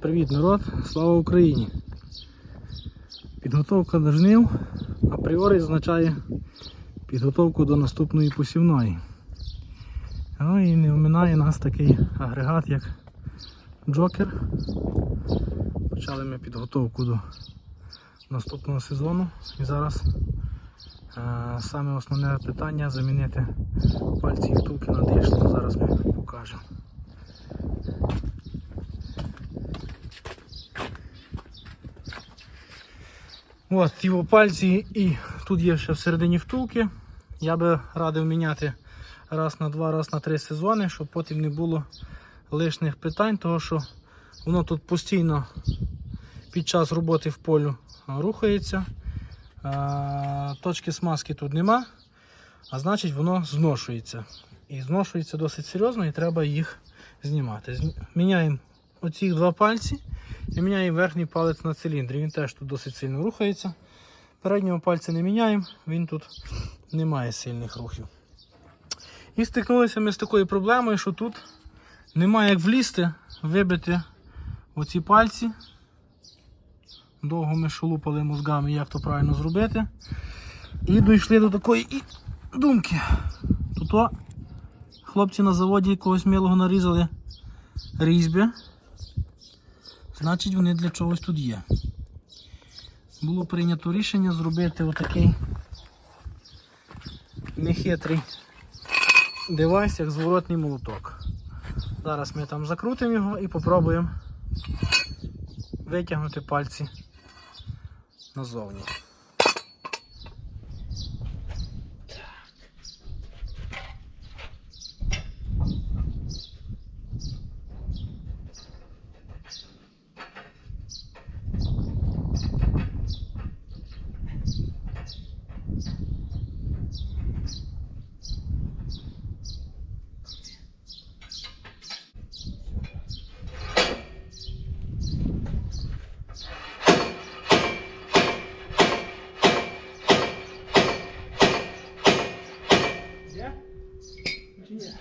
привіт, народ! Слава Україні! Підготовка до жнив апріорі означає підготовку до наступної посівної. Ну і не вминає нас такий агрегат, як Джокер. Почали ми підготовку до наступного сезону і зараз е, саме основне питання замінити пальці і втулки на дишло. Зараз ми покажемо. От, ті пальці і тут є ще всередині втулки. Я би радив міняти раз на два, раз на три сезони, щоб потім не було лишніх питань, тому що воно тут постійно під час роботи в полю рухається. Точки смазки тут нема, а значить воно зношується. І зношується досить серйозно і треба їх знімати. Міняємо оці два пальці і міняємо верхній палець на циліндрі. Він теж тут досить сильно рухається. Переднього пальця не міняємо, він тут не має сильних рухів. І стикнулися ми з такою проблемою, що тут немає як влізти, вибити оці пальці. Довго ми шелупали мозгами, як то правильно зробити. І дійшли до такої думки. Тут хлопці на заводі якогось милого нарізали різьби. Значить вони для чогось тут є. Було прийнято рішення зробити отакий нехитрий девайс, як зворотний молоток. Зараз ми там закрутимо його і попробуємо витягнути пальці назовні. Є? Чи ні?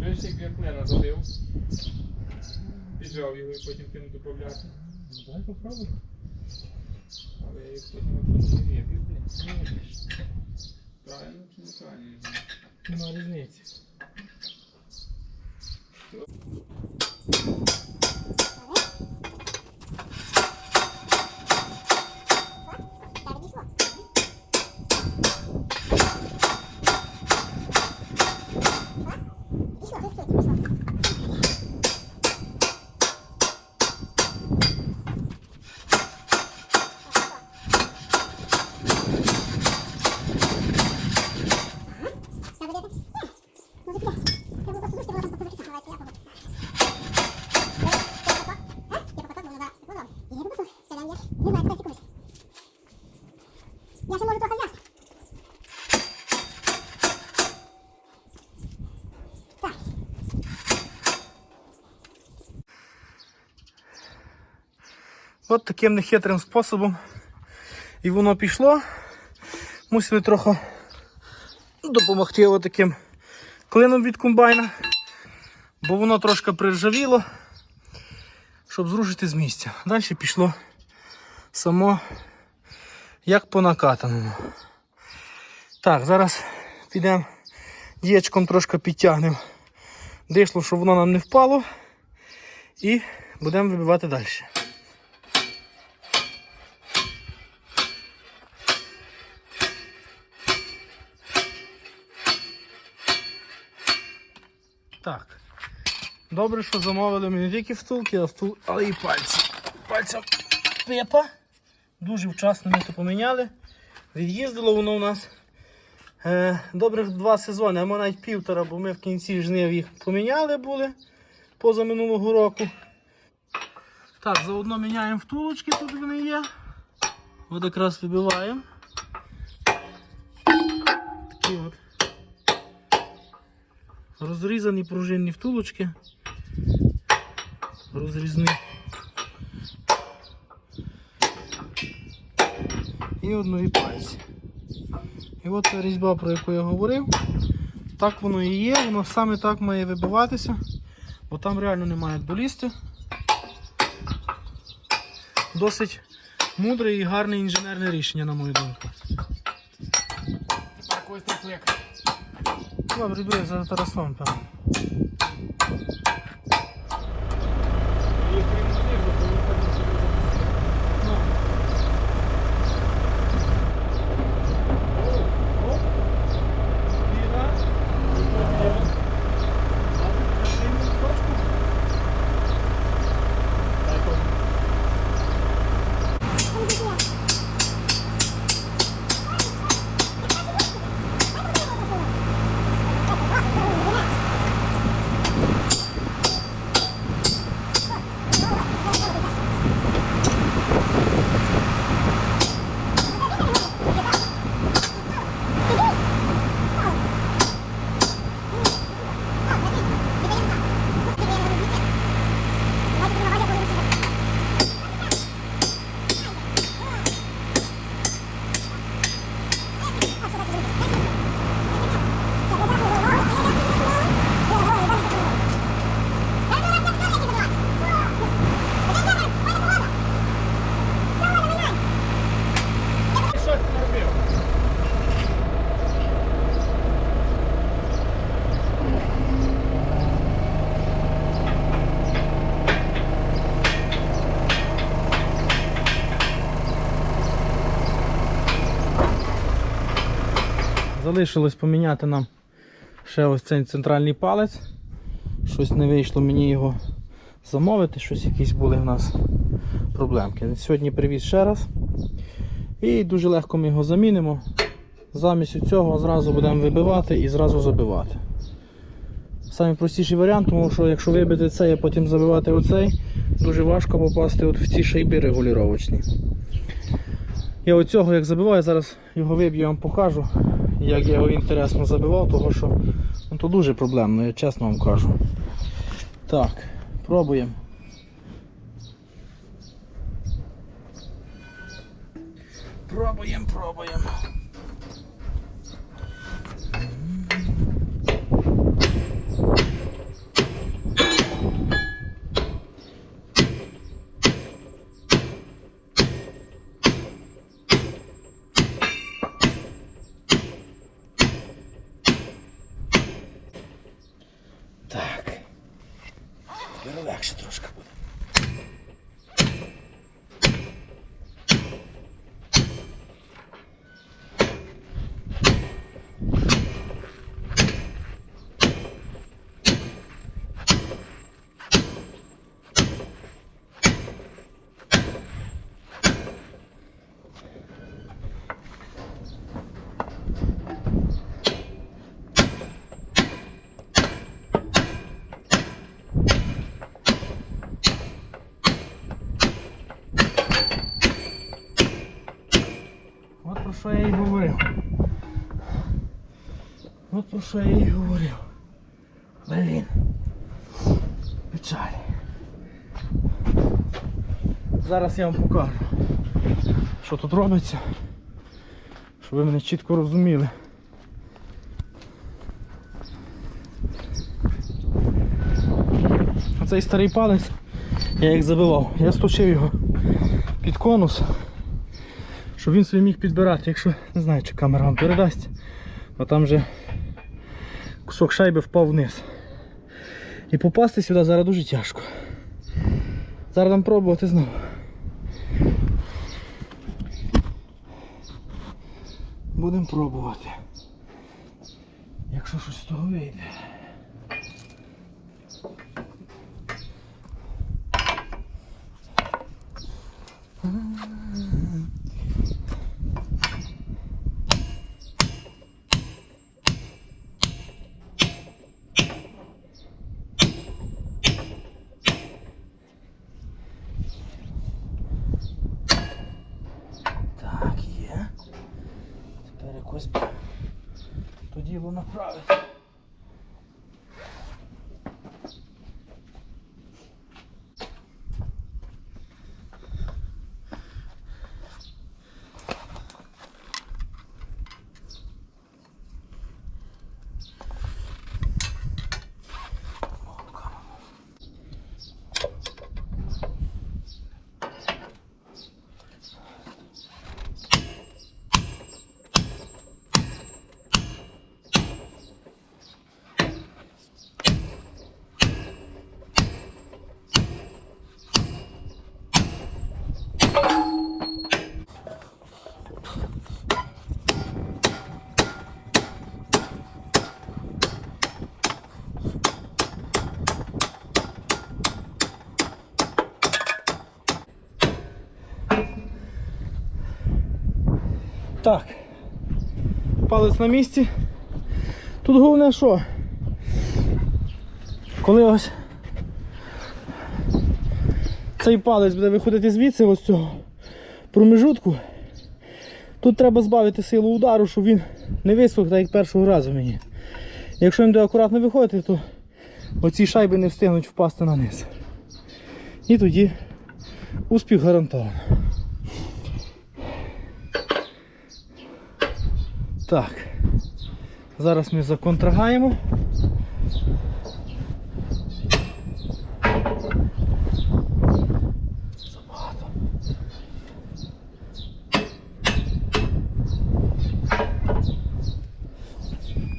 Вже всі квітнена забив. І потім кинув доправляти. Давай попробуй. Але я їх потім не. Правильно чи неправильно? Нема різниці. Я ще можу трохи взяти. Так. От таким нехитрим способом. І воно пішло. Мусили трохи допомогти отаким клином від комбайна, бо воно трошки приржавіло, щоб зрушити з місця. Далі пішло само як по накатаному. Так, зараз підемо діячком трошки підтягнемо дишло, щоб воно нам не впало. І будемо вибивати далі. Так. Добре, що замовили ми не тільки втулки, а втул... але і пальці. Пальцем пепа. Дуже вчасно ми то поміняли. Від'їздило воно у нас е, добрих два сезони, а може навіть півтора, бо ми в кінці жнив їх поміняли були поза минулого року. Так, заодно міняємо втулочки, тут вони є. От якраз вибиваємо. Такі от розрізані пружинні втулочки. Розрізні. І одної пальці. І от ця різьба, про яку я говорив, так воно і є, воно саме так має вибиватися. Бо там реально немає долізти. Досить мудре і гарне інженерне рішення, на мою думку. Так, ось як. Добре, йду я за Тарасом, певно. Залишилось поміняти нам ще ось цей центральний палець. Щось не вийшло мені його замовити, щось якісь були в нас проблемки. Сьогодні привіз ще раз. І дуже легко ми його замінимо. Замість цього зразу будемо вибивати і зразу забивати. Самий простіший варіант, тому що якщо вибити цей, а потім забивати оцей, дуже важко попасти от в ці шайби регулювачні. Я оцього як забиваю, зараз його виб'ю, я вам покажу, як я його інтересно забивав, тому що ну, то дуже проблемно, я чесно вам кажу. Так, пробуємо. Пробуємо, пробуємо. Так. Тепер легше трошки буде. От про що я і говорив. От про що я і говорив. Блін. Печаль. Зараз я вам покажу, що тут робиться, щоб ви мене чітко розуміли. Оцей старий палець, я як забивав, я сточив його під конус щоб він собі міг підбирати, якщо не знаю, чи камера вам передасть, а там вже кусок шайби впав вниз. І попасти сюди зараз дуже тяжко. Зараз нам пробувати знову. Будемо пробувати. Якщо щось з того вийде. Так, є. Тепер якось то діло направити. Так. Палець на місці. Тут головне що? Коли ось цей палець буде виходити звідси, ось цього промежутку, тут треба збавити силу удару, щоб він не висох, так як першого разу мені. Якщо він буде акуратно виходити, то оці шайби не встигнуть впасти на низ. І тоді успіх гарантовано. Так. Зараз ми законтрагаємо. Забагато.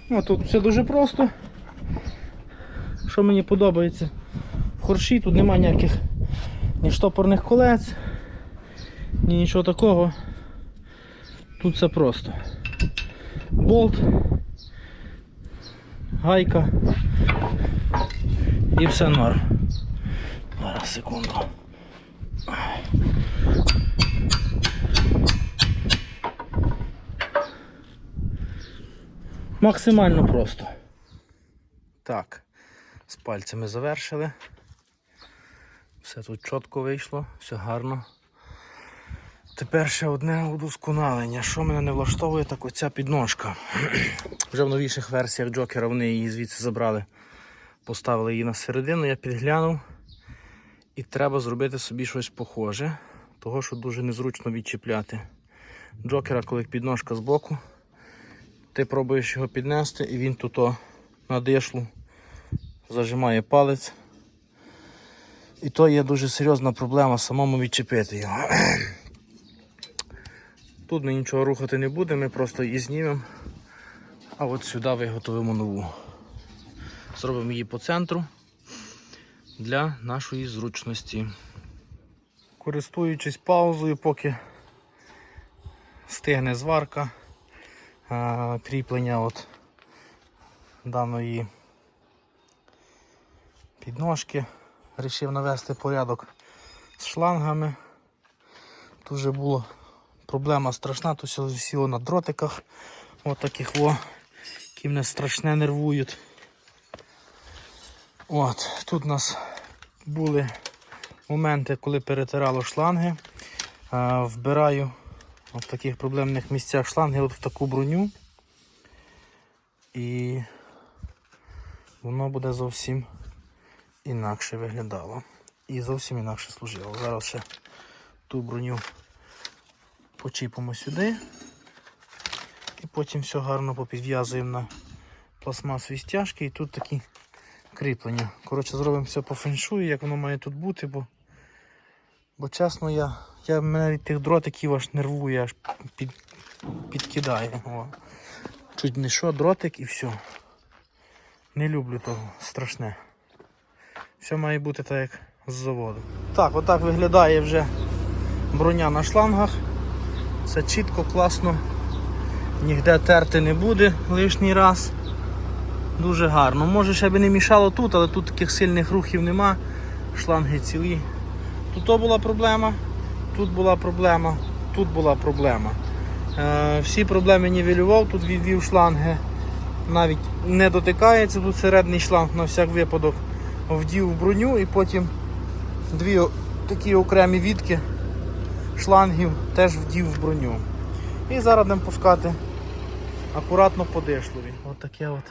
Ну, тут все дуже просто. Що мені подобається? В хорші тут немає ніяких ні штопорних колець, ні нічого такого. Тут все просто. Болт, гайка і все норм. Зараз секунду. Максимально просто. Так, з пальцями завершили. Все тут чітко вийшло, все гарно. Тепер ще одне удосконалення. Що мене не влаштовує, так оця підножка. Вже в новіших версіях Джокера вони її звідси забрали. Поставили її на середину, я підглянув. І треба зробити собі щось похоже, того що дуже незручно відчіпляти. Джокера, коли підножка збоку, ти пробуєш його піднести і він тут на дишлу зажимає палець. І то є дуже серйозна проблема самому відчепити його. Тут ми нічого рухати не будемо, ми просто її знімемо, а от сюди виготовимо нову. Зробимо її по центру для нашої зручності. Користуючись паузою, поки стигне зварка, кріплення от даної підножки, вирішив навести порядок з шлангами. Тут вже була проблема страшна, тут висіло на дротиках, от таких во, які мене страшне нервують. От, Тут у нас були моменти, коли перетирало шланги. А, вбираю в таких проблемних місцях шланги от в таку броню. І воно буде зовсім інакше виглядало. І зовсім інакше служило. Зараз ще ту броню почіпимо сюди. І потім все гарно попідв'язуємо на пластмасові стяжки і тут такі кріплення. Коротше, зробимо все по феншую, як воно має тут бути, бо, бо чесно, я, я мене від тих дротиків аж нервує, аж під, підкидає. О. Чуть не що, дротик і все. Не люблю того, страшне. Все має бути так, як з заводу. Так, отак виглядає вже броня на шлангах. Все чітко, класно. Ніде терти не буде лишній раз. Дуже гарно. Може ще би не мішало тут, але тут таких сильних рухів нема. Шланги цілі. Тут то була проблема, тут була проблема, тут була проблема. Е, всі проблеми нівелював, тут відвів шланги. Навіть не дотикається, тут середній шланг на всяк випадок вдів в броню і потім дві такі окремі відки шлангів теж вдів в броню. І зараз будемо пускати акуратно по дишлові. Ось таке от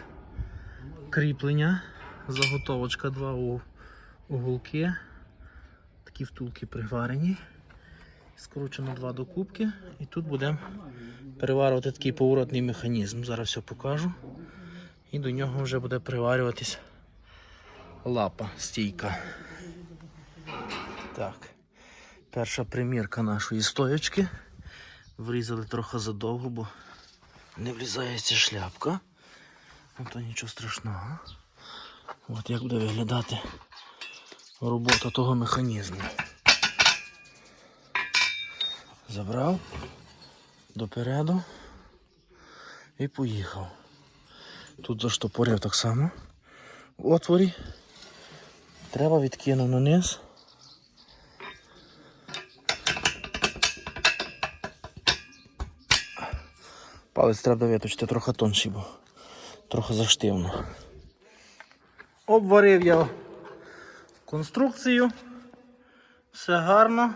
кріплення, заготовочка, два уголки, такі втулки приварені. Скручено два докупки і тут будемо переварювати такий поворотний механізм. Зараз все покажу. І до нього вже буде приварюватись лапа, стійка. Так. Перша примірка нашої стоячки. Врізали трохи задовго, бо не влізається шляпка. Ну то нічого страшного. От як буде виглядати робота того механізму. Забрав допереду і поїхав. Тут заштопорив так само. В отворі. Треба відкинув на Палець треба виточити трохи тонший, бо трохи заштивно. Обварив я конструкцію. Все гарно.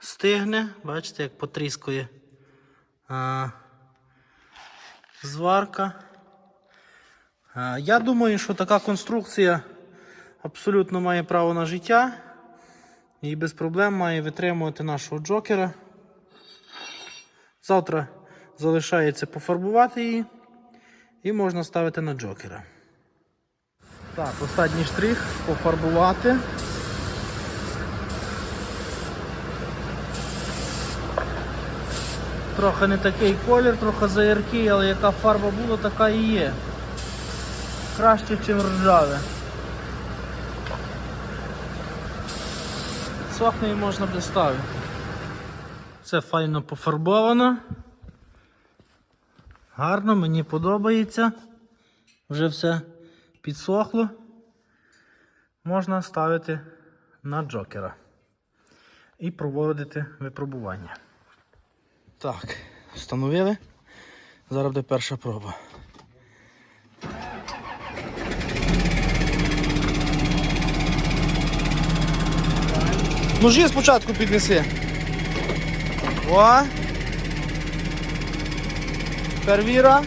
Стигне, бачите, як потріскує а, зварка. А, я думаю, що така конструкція абсолютно має право на життя і без проблем має витримувати нашого джокера. Завтра залишається пофарбувати її і можна ставити на джокера. Так, останній штрих пофарбувати. Трохи не такий колір, трохи заяркий, але яка фарба була, така і є. Краще, ніж ржаве. Сохне і можна доставити. Все файно пофарбовано. Гарно, мені подобається. Вже все підсохло. Можна ставити на джокера і проводити випробування. Так, встановили. Зараз буде перша проба. Ножі спочатку піднеси. О! Первіра.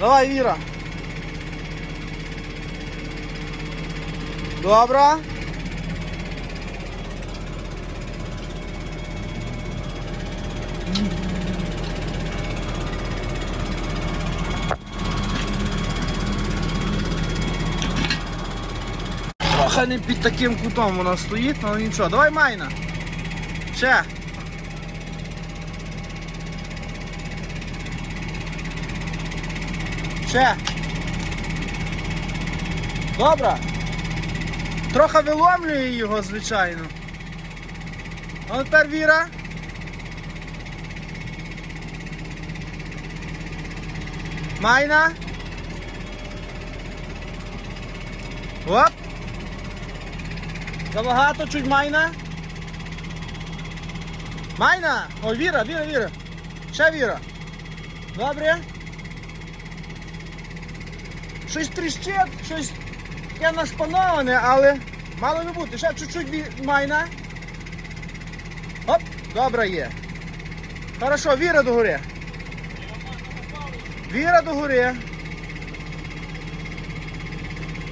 Давай, Віра. Добре. Трохи не під таким кутом вона стоїть, але нічого. Давай майна. Ще. Ще. Добре. Трохи виломлює його, звичайно. А тепер Віра. Майна. Оп. Забагато чуть майна. Майна! О, Віра, Віра, Віра. Ще Віра. Добре. Щось тріщить, щось таке нашпановане, але мало не бути. Ще чуть-чуть майна. Оп, добре є. Хорошо, Віра до гори. Віра до гори.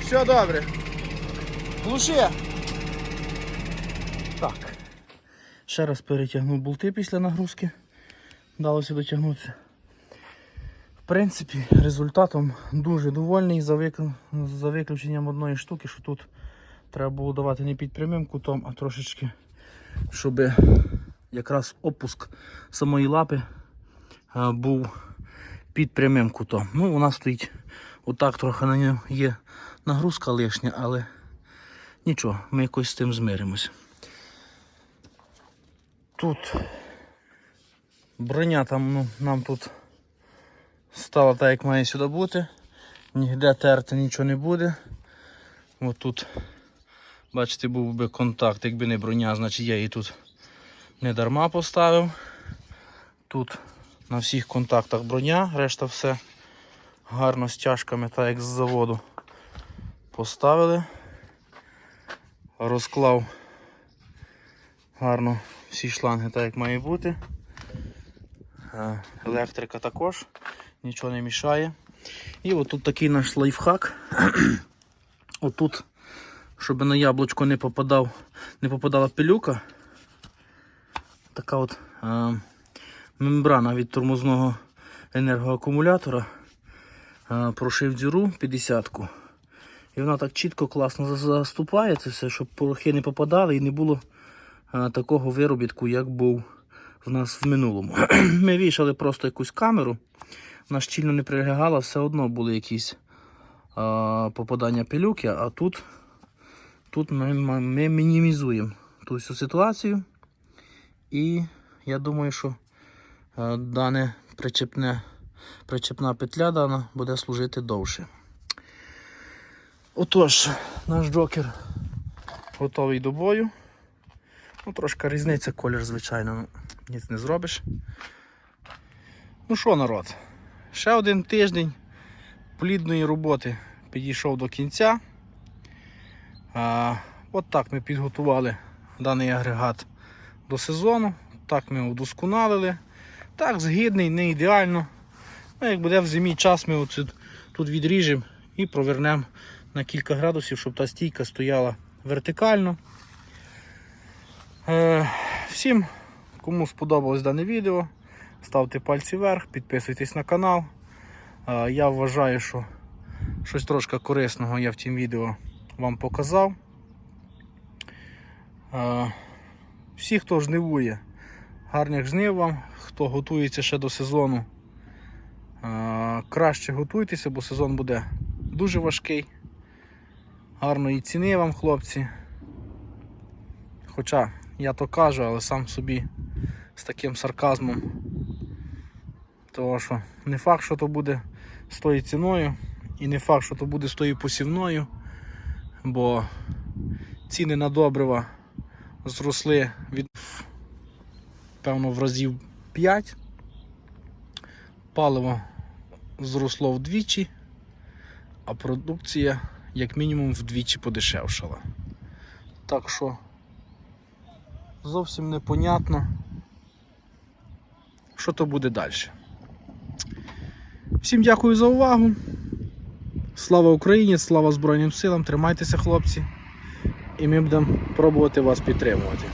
Все добре. Глуши. Ще раз перетягнув болти після нагрузки. Вдалося дотягнутися. В принципі, результатом дуже довольний за, викл... за виключенням одної штуки, що тут треба було давати не під прямим кутом, а трошечки, щоб якраз опуск самої лапи а, був під прямим кутом. Ну, вона стоїть отак, трохи на нього є нагрузка лишня, але нічого, ми якось з тим змиримось. Тут броня там ну, нам тут стала так, як має сюди бути. Ніде терти нічого не буде. От тут, бачите, був би контакт, якби не броня, значить я її тут не дарма поставив. Тут на всіх контактах броня, решта все гарно з тяжками, так як з заводу поставили. Розклав гарно всі шланги так як має бути. Е, Електрика також, нічого не мішає. І отут такий наш лайфхак. Отут, щоб на яблучко не попадав, не попадала пилюка. Така от е, мембрана від тормозного енергоакумулятора. Е, прошив діру 50-ку. І вона так чітко, класно заступає це все, щоб порохи не попадали і не було такого виробітку, як був в нас в минулому. Ми вішали просто якусь камеру, вона щільно не прилягала, все одно були якісь а, попадання пилюки, а тут, тут ми, ми мінімізуємо ту всю ситуацію. І я думаю, що е, дане причепне причепна петля дана буде служити довше. Отож, наш джокер готовий до бою. Ну, трошки різниця колір, звичайно, ну, ніц не зробиш. Ну що, народ, ще один тиждень плідної роботи підійшов до кінця. А, от так ми підготували даний агрегат до сезону. Так ми удосконалили. Так, згідний, не ідеально. Ну, як буде в зимі час, ми оце тут відріжемо і провернемо на кілька градусів, щоб та стійка стояла вертикально. Е, всім, кому сподобалось дане відео, ставте пальці вверх, підписуйтесь на канал. Е, я вважаю, що щось трошки корисного я в цім відео вам показав. Е, всі, хто жнивує, гарних жнив вам, хто готується ще до сезону. Краще готуйтеся, бо сезон буде дуже важкий. Гарної ціни вам, хлопці. Хоча я то кажу, але сам собі з таким сарказмом. Тому що не факт, що то буде з тою ціною, і не факт, що то буде з тою посівною, бо ціни на добрива зросли від певно в разів 5. Паливо зросло вдвічі, а продукція як мінімум вдвічі подешевшала. Так що зовсім непонятно, що то буде далі. Всім дякую за увагу. Слава Україні, слава Збройним силам, тримайтеся, хлопці, і ми будемо пробувати вас підтримувати.